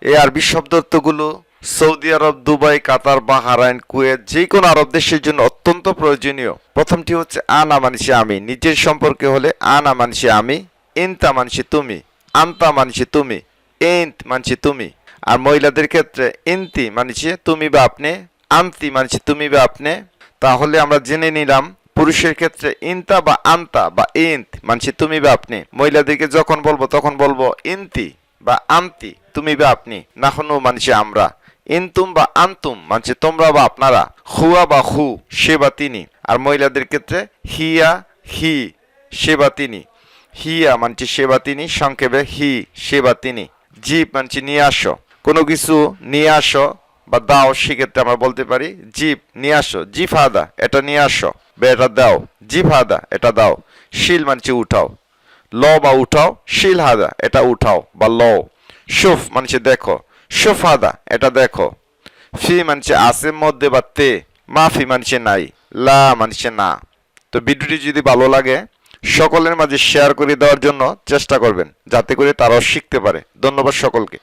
এই আরবি শব্দার্থগুলো Saudi Arab, Dubai, Qatar, Bahrain, Kuwait, যে কোনো আরব দেশের জন্য অত্যন্ত প্রয়োজনীয়। প্রথমটি হচ্ছে, আনা মানসি আমি। নিজের সম্পর্কে হলে, আনা মানসি আমি। ইনতা মানসি তুমি। আন্তা মানসি তুমি। ইন্ত মানসি তুমি। আর মহিলাদের ক্ষেত্রে, ইন্তি মানসি তুমি বা আপনি? আন্তি মানসি তুমি বা আপনি? তাহলে আমরা জেনে নিলাম, পুরুষের ক্ষেত্রে, ইনতা বা আন্তা বা ইন্ত মানসি তুমি বা আপনি। মহিলাদেরকে যখন বলব, তখন বলব, ইন্তি। বা আন্তি তুমি বা আপনি, নাহনু মানসি আমরা। ইনতুম বা আন্তুম মানছে তোমরা বা আপনারা। হুয়া বা হু সে বা তিনি। আর মহিলাদের ক্ষেত্রে হিয়া, হি, সে বা তিনি। হিয়া মানছে সে বা তিনি, সংক্ষেপে হি, সে বা তিনি। জীব মানছে নিয়ে আসো। কোনো কিছু নিয়ে আসো বা দাও, সেক্ষেত্রে আমরা বলতে পারি জিপ নিয়ে আসো। জিপ হাদা এটা নিয়ে আসো। বা এটা দাও। জিপ হাদা এটা দাও। শিল মানছে উঠাও। ল বা উঠাও, শিল হাদা, এটা উঠাও, বা ল। সুফ মানছে দেখো। সুফ হাদা, এটা দেখো। ফি মানছে আছে মধ্যে বা তে। মাফি মানছে নাই। লা মানছে না। তো ভিডিওটি যদি ভালো লাগে, সকলের মাঝে শেয়ার করে দেওয়ার জন্য চেষ্টা করবেন, যাতে করে তারাও শিখতে পারে। ধন্যবাদ সকলকে।